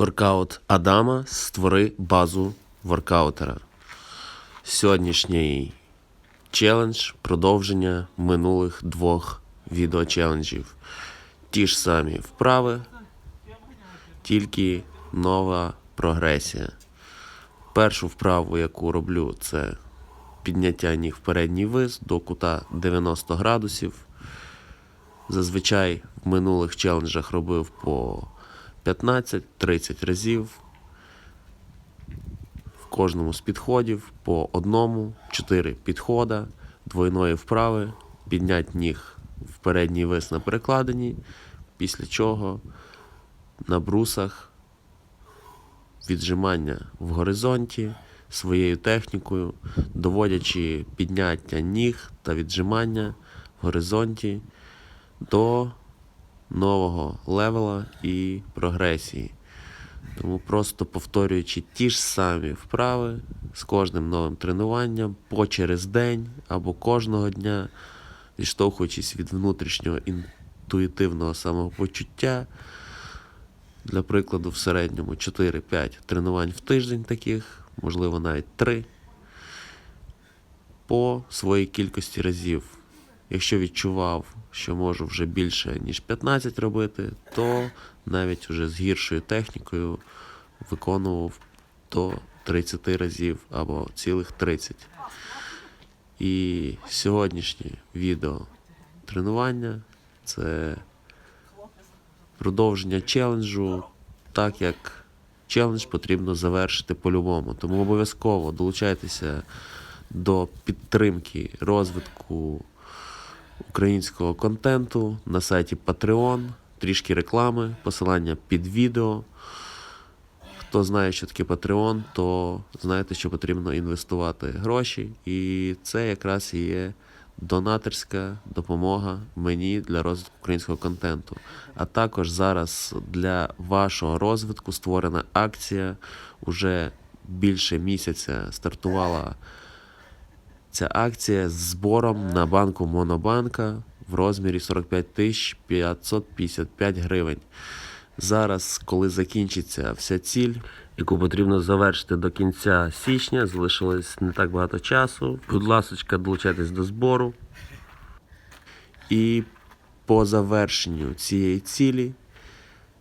Воркаут Адама створи базу воркаутера. Сьогоднішній челендж продовження минулих двох відеочеленджів. Ті ж самі вправи, тільки нова прогресія. Першу вправу, яку роблю, це підняття ніг в передній вис до кута 90 градусів. Зазвичай в минулих челенджах робив по 15-30 разів. В кожному з підходів по одному, 4 підхода, двойної вправи, піднять ніг в передній вис на перекладині, після чого на брусах віджимання в горизонті своєю технікою, доводячи підняття ніг та віджимання в горизонті до нового левела і прогресії. Тому просто повторюючи ті ж самі вправи з кожним новим тренуванням по через день або кожного дня, відштовхуючись від внутрішнього інтуїтивного самопочуття. Для прикладу, в середньому 4-5 тренувань в тиждень таких, можливо, навіть 3 по своїй кількості разів. Якщо відчував, що можу вже більше, ніж 15 робити, то навіть вже з гіршою технікою виконував до 30 разів або цілих 30. І сьогоднішнє відео тренування це продовження челенджу, так як челендж потрібно завершити по-любому. Тому обов'язково долучайтеся до підтримки розвитку українського контенту на сайті Patreon, трішки реклами, посилання під відео. Хто знає, що таке Patreon, то знаєте, що потрібно інвестувати гроші. І це якраз і є донаторська допомога мені для розвитку українського контенту. А також зараз для вашого розвитку створена акція. Уже більше місяця стартувала ця акція з збором на банку Монобанка в розмірі 45 тисяч 555 гривень. Зараз, коли закінчиться вся ціль, яку потрібно завершити до кінця січня, залишилось не так багато часу. Будь ласка, долучайтесь до збору. І по завершенню цієї цілі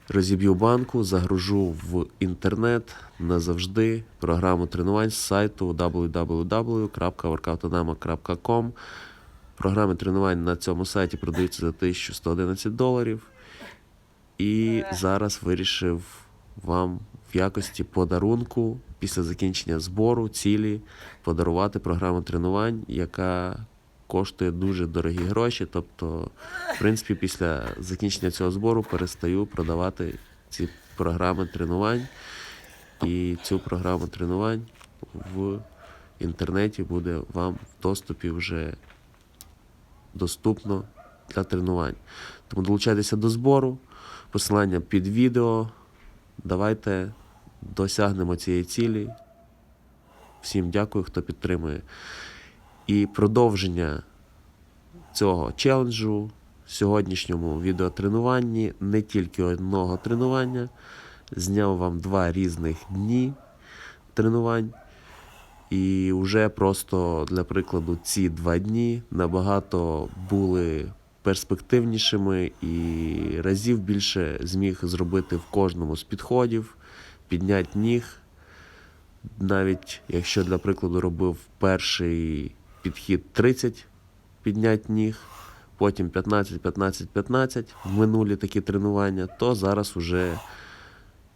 розіб'ю банку, загружу в інтернет назавжди програму тренувань з сайту www.workoutodama.com. Програми тренувань на цьому сайті продаються за 1111 доларів. І зараз вирішив вам в якості подарунку після закінчення збору цілі подарувати програму тренувань, яка коштує дуже дорогі гроші. Тобто, в принципі, після закінчення цього збору перестаю продавати ці програми тренувань. І цю програму тренувань в інтернеті буде вам в доступі вже доступно для тренувань. Тому долучайтеся до збору, посилання під відео. Давайте досягнемо цієї цілі. Всім дякую, хто підтримує. І продовження цього челенджу в сьогоднішньому відеотренуванні не тільки одного тренування. Зняв вам два різних дні тренувань. І вже просто для прикладу ці два дні набагато були перспективнішими і разів більше зміг зробити в кожному з підходів, підняти ніг. Навіть якщо для прикладу робив перший підхід 30 піднять ніг, потім 15, 15, 15 в минулі такі тренування, то зараз уже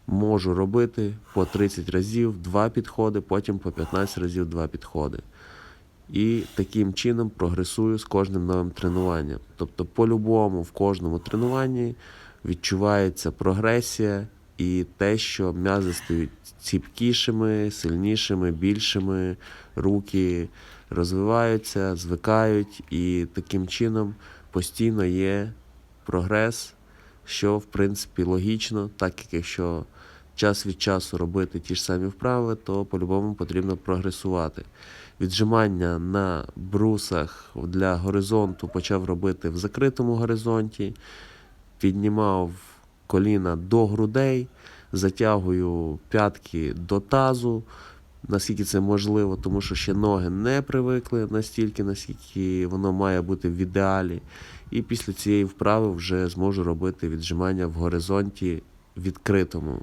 можу робити по 30 разів два підходи, потім по 15 разів два підходи. І таким чином прогресую з кожним новим тренуванням. Тобто, по-любому, в кожному тренуванні відчувається прогресія і те, що м'язи стають ціпкішими, сильнішими, більшими, руки розвиваються, звикають, і таким чином постійно є прогрес, що в принципі логічно, так як якщо час від часу робити ті ж самі вправи, то по-любому потрібно прогресувати. Віджимання на брусах для горизонту почав робити в закритому горизонті, піднімав коліна до грудей, затягую п'ятки до тазу, наскільки це можливо, тому що ще ноги не привикли настільки, наскільки воно має бути в ідеалі. І після цієї вправи вже зможу робити віджимання в горизонті відкритому.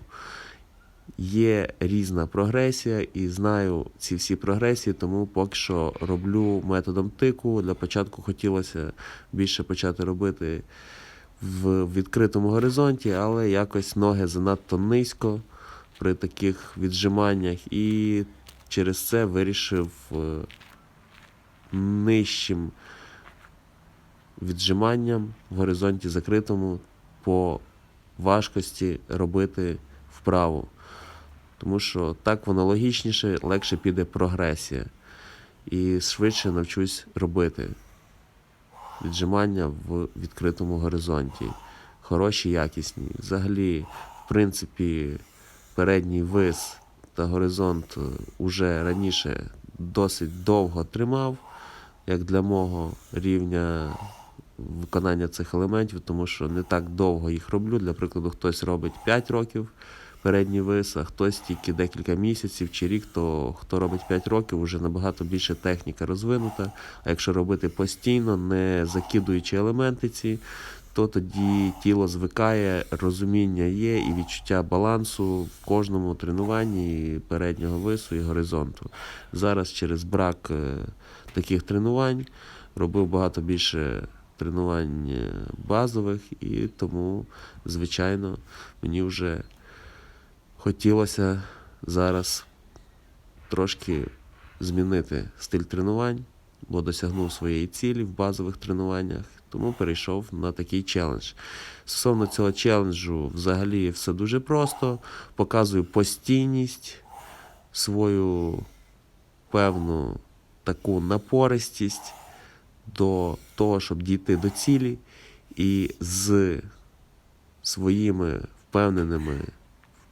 Є різна прогресія, і знаю ці всі прогресії, тому поки що роблю методом тику. Для початку хотілося більше почати робити в відкритому горизонті, але якось ноги занадто низько при таких віджиманнях, і через це вирішив е, нижчим віджиманням в горизонті закритому по важкості робити вправу. Тому що так воно логічніше, легше піде прогресія. І швидше навчусь робити віджимання в відкритому горизонті. Хороші, якісні. Взагалі, в принципі, передній вис та горизонт е, уже раніше досить довго тримав, як для мого рівня виконання цих елементів, тому що не так довго їх роблю. Для прикладу, хтось робить 5 років передній вис, а хтось тільки декілька місяців чи рік, то хто робить 5 років, вже набагато більше техніка розвинута. А якщо робити постійно, не закидуючи елементи ці, то тоді тіло звикає, розуміння є і відчуття балансу в кожному тренуванні переднього вису і горизонту. Зараз через брак е, таких тренувань робив багато більше тренувань е, базових, і тому, звичайно, мені вже хотілося зараз трошки змінити стиль тренувань, бо досягнув своєї цілі в базових тренуваннях, тому перейшов на такий челендж. Стосовно цього челенджу, взагалі все дуже просто. Показую постійність, свою певну таку напористість до того, щоб дійти до цілі, і з своїми впевненими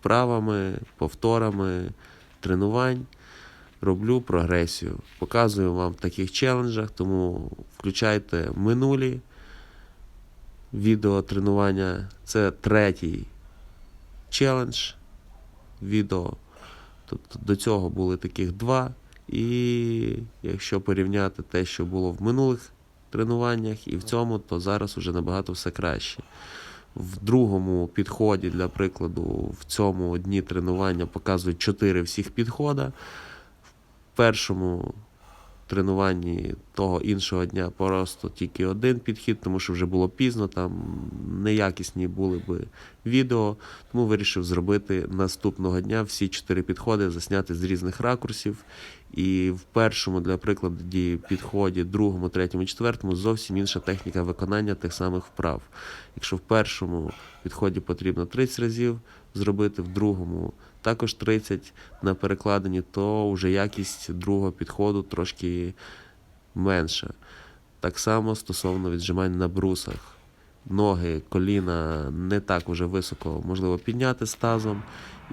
вправами, повторами, тренувань роблю прогресію. Показую вам в таких челенджах, тому включайте минулі відео тренування. Це третій челендж відео. Тобто до цього були таких два. І якщо порівняти те, що було в минулих тренуваннях і в цьому, то зараз уже набагато все краще. В другому підході, для прикладу, в цьому дні тренування показують 4 всіх підхода. Першому тренуванні того іншого дня просто тільки один підхід, тому що вже було пізно, там неякісні були би відео. Тому вирішив зробити наступного дня всі чотири підходи, засняти з різних ракурсів. І в першому, для прикладу, підході, другому, третьому, четвертому зовсім інша техніка виконання тих самих вправ. Якщо в першому підході потрібно 30 разів зробити, в другому також 30 на перекладенні, то вже якість другого підходу трошки менша. Так само стосовно віджимань на брусах. Ноги, коліна не так уже високо можливо підняти з тазом.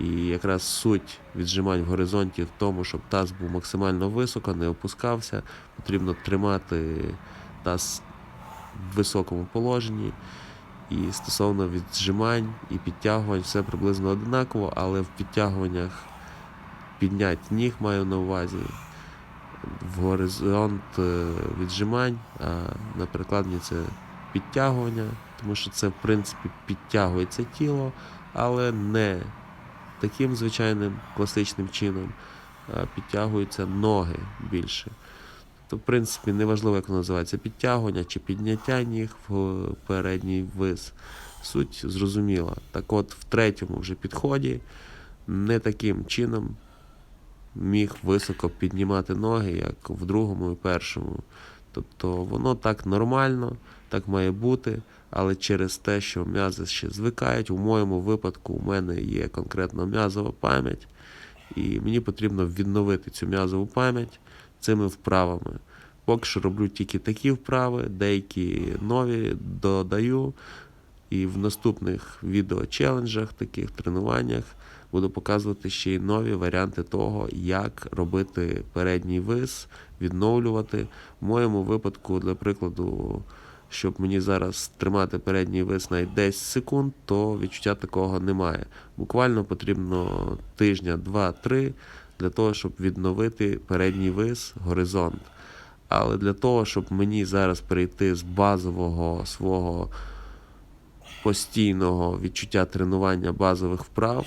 І якраз суть віджимань в горизонті в тому, щоб таз був максимально високо, не опускався. Потрібно тримати таз в високому положенні. І стосовно віджимань і підтягувань, все приблизно однаково, але в підтягуваннях піднять ніг маю на увазі. В горизонт е, віджимань, а на перекладні це підтягування, тому що це, в принципі, підтягується тіло, але не таким звичайним класичним чином, а підтягуються ноги більше. То, в принципі, неважливо, як воно називається, підтягування чи підняття ніг в передній вис. Суть зрозуміла. Так от, в третьому вже підході не таким чином міг високо піднімати ноги, як в другому і першому. Тобто воно так нормально, так має бути, але через те, що м'язи ще звикають, у моєму випадку у мене є конкретно м'язова пам'ять, і мені потрібно відновити цю м'язову пам'ять цими вправами. Поки що роблю тільки такі вправи, деякі нові додаю. І в наступних відео-челенджах, таких тренуваннях буду показувати ще й нові варіанти того, як робити передній вис, відновлювати. В моєму випадку, для прикладу, щоб мені зараз тримати передній вис навіть 10 секунд, то відчуття такого немає. Буквально потрібно тижня, два-три для того, щоб відновити передній вис, горизонт. Але для того, щоб мені зараз перейти з базового свого постійного відчуття тренування базових вправ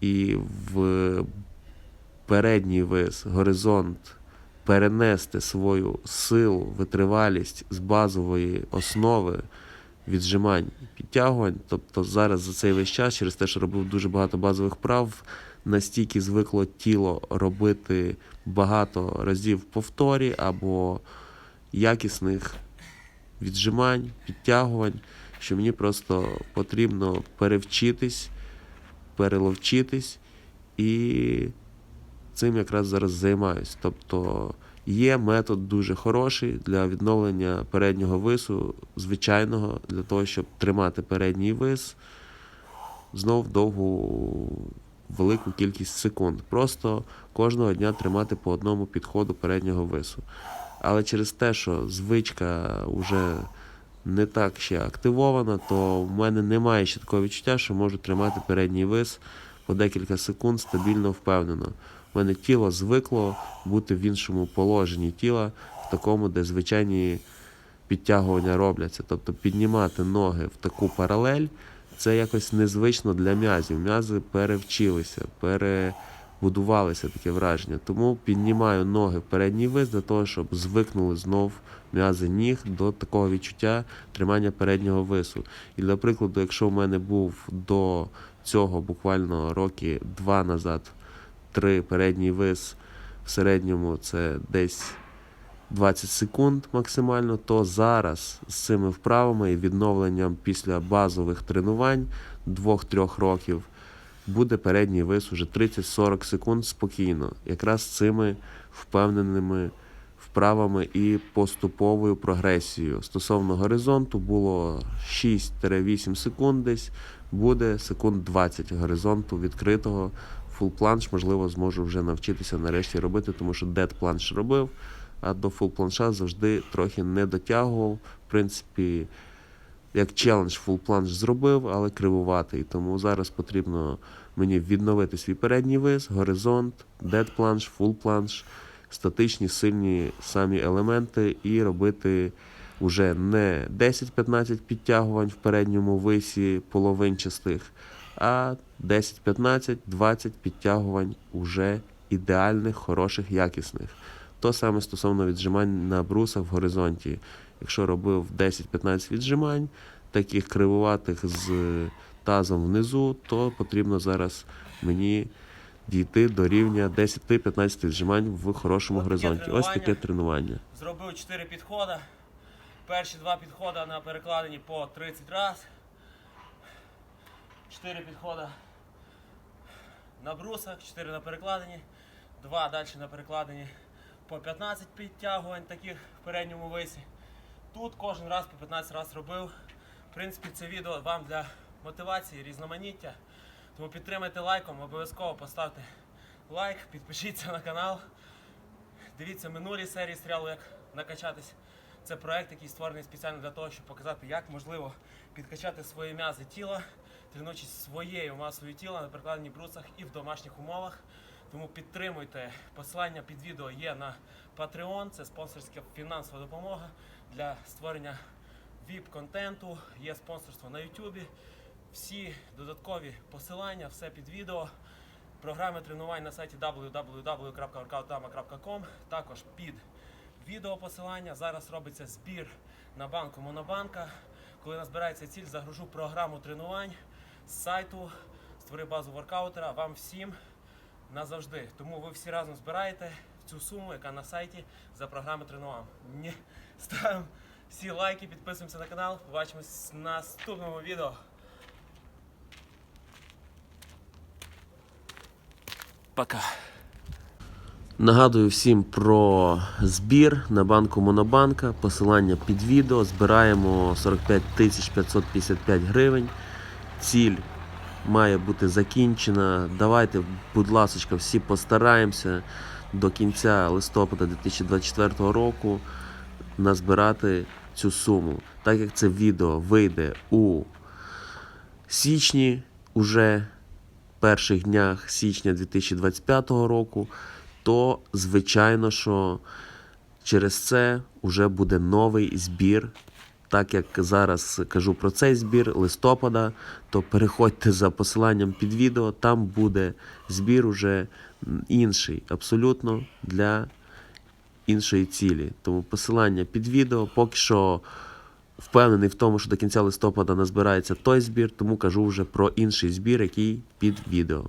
і в передній вис, горизонт перенести свою силу, витривалість з базової основи віджимань і підтягувань. Тобто зараз за цей весь час, через те, що робив дуже багато базових вправ, настільки звикло тіло робити багато разів повторі або якісних віджимань, підтягувань, що мені просто потрібно перевчитись, переловчитись і цим якраз зараз займаюсь. Тобто є метод дуже хороший для відновлення переднього вису, звичайного, для того, щоб тримати передній вис знов довгу велику кількість секунд. Просто кожного дня тримати по одному підходу переднього вису. Але через те, що звичка вже не так ще активована, то в мене немає ще такого відчуття, що можу тримати передній вис по декілька секунд стабільно впевнено. У мене тіло звикло бути в іншому положенні тіла, в такому, де звичайні підтягування робляться. Тобто піднімати ноги в таку паралель, це якось незвично для м'язів. М'язи перевчилися, перебудувалися таке враження. Тому піднімаю ноги в передній вис для того, щоб звикнули знов м'язи ніг до такого відчуття тримання переднього вису. І для прикладу, якщо в мене був до цього буквально роки два назад три передній вис в середньому це десь 20 секунд максимально, то зараз з цими вправами і відновленням після базових тренувань 2-3 років буде передній вис уже 30-40 секунд спокійно, якраз цими впевненими вправами і поступовою прогресією. Стосовно горизонту було 6-8 секунд десь, буде секунд 20 горизонту відкритого. Фул планш, можливо, зможу вже навчитися нарешті робити, тому що дед планш робив, а до фул планша завжди трохи не дотягував. В принципі, як челендж фул планш зробив, але кривуватий. Тому зараз потрібно мені відновити свій передній вис, горизонт, дед планш, фул планш, статичні, сильні самі елементи і робити уже не 10-15 підтягувань в передньому висі половинчастих, а 10, 15, 20 підтягувань уже ідеальних, хороших, якісних. То саме стосовно віджимань на брусах в горизонті. Якщо робив 10-15 віджимань, таких кривуватих з тазом внизу, то потрібно зараз мені дійти до рівня 10-15 віджимань в хорошому От горизонті. Ось таке тренування. тренування. Зробив 4 підходи. Перші два підходи на перекладині по 30 раз. 4 підходи на брусах, 4 на перекладині, 2 далі на перекладині по 15 підтягувань таких в передньому висі. Тут кожен раз по 15 раз робив. В принципі, це відео вам для мотивації, різноманіття. Тому підтримайте лайком, обов'язково поставте лайк, підпишіться на канал. Дивіться минулі серії серіалу, як накачатись. Це проект, який створений спеціально для того, щоб показати, як можливо підкачати свої м'язи тіла, тренуючись своєю масою тіла на перекладенні брусах і в домашніх умовах. Тому підтримуйте. Посилання під відео є на Patreon, це спонсорська фінансова допомога для створення VIP-контенту, є спонсорство на YouTube. Всі додаткові посилання, все під відео. Програми тренувань на сайті www.workoutama.com, також під відео посилання. Зараз робиться збір на банку Монобанка. Коли назбирається ціль, загружу програму тренувань з сайту, створи базу воркаутера вам всім назавжди. Тому ви всі разом збираєте цю суму, яка на сайті за програми тренувань. Ні. Ставимо всі лайки, підписуємося на канал. Побачимось в наступному відео. Пока. Нагадую всім про збір на банку Монобанка. Посилання під відео. Збираємо 45 тисяч 555 гривень. Ціль має бути закінчена. Давайте, будь ласка, всі постараємося до кінця листопада 2024 року назбирати цю суму. Так як це відео вийде у січні, уже перших днях січня 2025 року, то звичайно, що через це вже буде новий збір. Так як зараз кажу про цей збір листопада, то переходьте за посиланням під відео, там буде збір уже інший, абсолютно для іншої цілі. Тому посилання під відео. Поки що впевнений в тому, що до кінця листопада назбирається той збір, тому кажу вже про інший збір, який під відео.